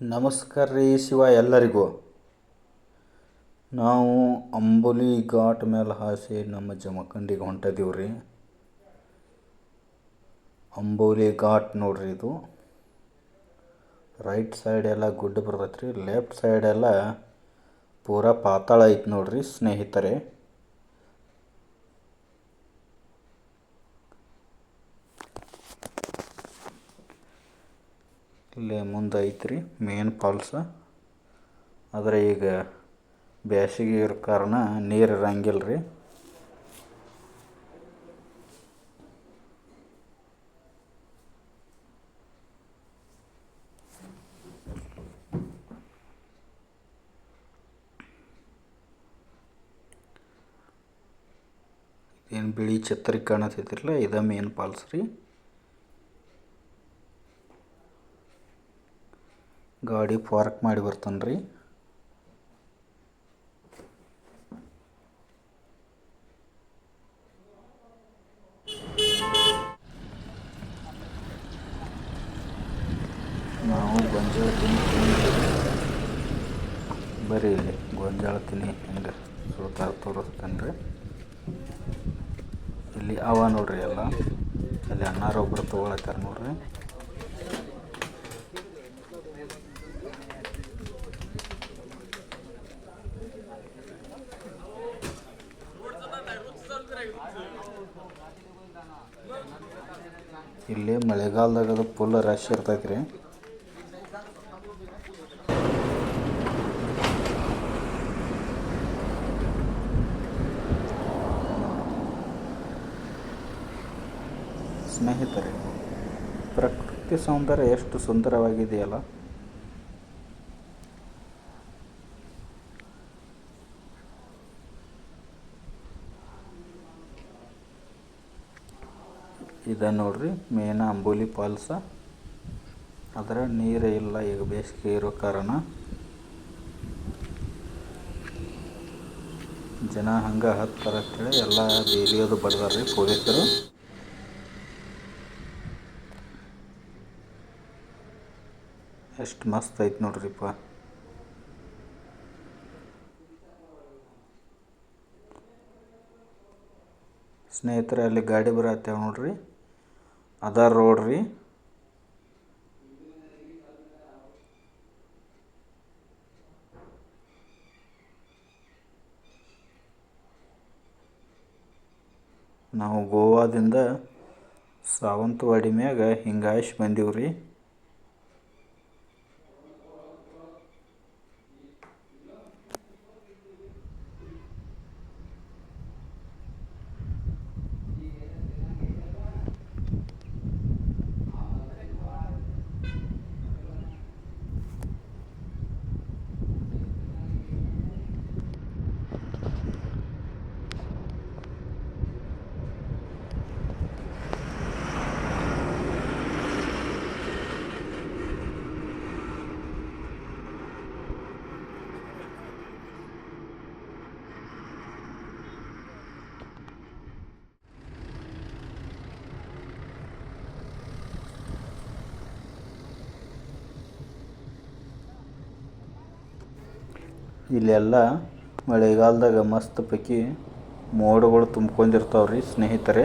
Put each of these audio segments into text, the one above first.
ನಮಸ್ಕಾರ ರೀ ಶಿವ ಎಲ್ಲರಿಗೂ. ನಾವು ಅಂಬುಲಿ ಘಾಟ್ ಮೇಲೆ ಹಾಸಿ ನಮ್ಮ ಜಮಖಂಡಿಗೆ ಹೊಂಟಿದೀವಿ ರೀ. ಅಂಬೋಲಿ ಘಾಟ್ ನೋಡ್ರಿ ಇದು. ರೈಟ್ ಸೈಡ್ ಎಲ್ಲ ಗುಡ್ಡ ಬರ್ತೈತೆ ರೀ ಲೆಫ್ಟ್ ಸೈಡ್ ಎಲ್ಲ ಪೂರಾ ಪಾತಾಳ ಐತೆ ನೋಡ್ರಿ ಸ್ನೇಹಿತರೆ. ಇಲ್ಲೇ ಮುಂದೆ ಐತ್ರಿ ಮೇನ್ ಫಾಲ್ಸ್ ಆದರೆ ಈಗ ಬ್ಯಾಸಿಗೆ ಇರೋ ಕಾರಣ ನೀರು ಇರಂಗಿಲ್ಲ ರೀ ಏನು ಬಿಳಿ ಛತ್ರಿ ಕಾಣತೈತಿರಲ್ಲ, ಇದ ಮೇನ್ ಫಾಲ್ಸ್ ರೀ. ಗಾಡಿ ಪಾರ್ಕ್ ಮಾಡಿ ಬರ್ತಾನೆ ರೀ. ನಾವು ಗೊಂಜಾಳ ತಿನ್ನಿ ಬರೀ ಇಲ್ಲಿ ಗೊಂಜಾಳ ತಿನ್ನಿ ಹಿಂಗೆ ಸುತ್ತ ತೋರಿಸ್ತೇನೆ ರೀ. ಇಲ್ಲಿ ಅವ ನೋಡ್ರಿ ಎಲ್ಲ. ಅಲ್ಲಿ ಅನ್ನಾರ ಒಬ್ರು ತೊಗೊಳತ್ತಾರ ನೋಡ್ರಿ. ಇಲ್ಲಿ ಮಳೆಗಾಲದಾಗ ಅದು ಫುಲ್ ರಶ್ ಇರ್ತೈತೆ ರೀ ಸ್ನೇಹಿತರೆ ಪ್ರಕೃತಿ ಸೌಂದರ್ಯ ಎಷ್ಟು ಸುಂದರವಾಗಿದೆಯಲ್ಲ. ಇದ ನೋಡ್ರಿ, ಮೇನ ಅಂಬೋಲಿ ಫಾಲ್ಸ ಅದರ ನೀರೇ ಇಲ್ಲ ಈಗ ಬೇಸಿಗೆ ಇರೋ ಕಾರಣ. ಜನ ಹಂಗೆ ಹತ್ತಾರ ಅಂತೇಳಿ ಎಲ್ಲ ಬೇಲಿಯೋದು ಬಡ್ದಾರ್ರಿ ಪೊಲೀಸರು. ಎಷ್ಟು ಮಸ್ತ್ ಐತೆ ನೋಡ್ರಿಪ್ಪ. ಸ್ನೇಹಿತರೆ, ಅಲ್ಲಿ ಗಾಡಿ ಬರತ್ತೇವೆ ನೋಡ್ರಿ. ಅದ ರೋಡ್ ರೀ. ನಾವು ಗೋವಾದಿಂದ ಸಾವಂತವಾಡಿ ಮ್ಯಾಗ ಹಿಂಗಾಯ್ಸ್ ಬಂದೀವಿ ರೀ ಇಲ್ಲೆಲ್ಲ ಮಳೆಗಾಲದಾಗ ಮಸ್ತ್ ಪೈಕಿ ಮೋಡಗಳು ತುಂಬ್ಕೊಂಡಿರ್ತಾವೆ ರೀ ಸ್ನೇಹಿತರೆ.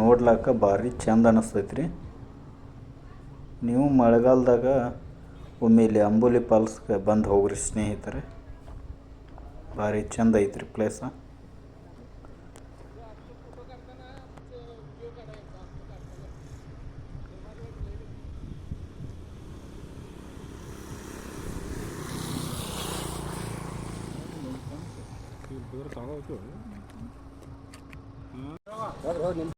ನೋಡ್ಲಾಕ ಭಾರಿ ಚಂದ ಅನಿಸ್ತೈತೆ ರೀ ನೀವು ಮಳೆಗಾಲದಾಗ ಒಮ್ಮೆ ಇಲ್ಲಿ ಅಂಬೋಲಿ ಪಾಲ್ಸ್ಗೆ ಬಂದು ಹೋಗ್ರಿ ಸ್ನೇಹಿತರೆ. ಭಾರಿ ಚಂದ ಐತ್ರಿ ಪ್ಲೇಸ దగ్గర సాగవచ్చు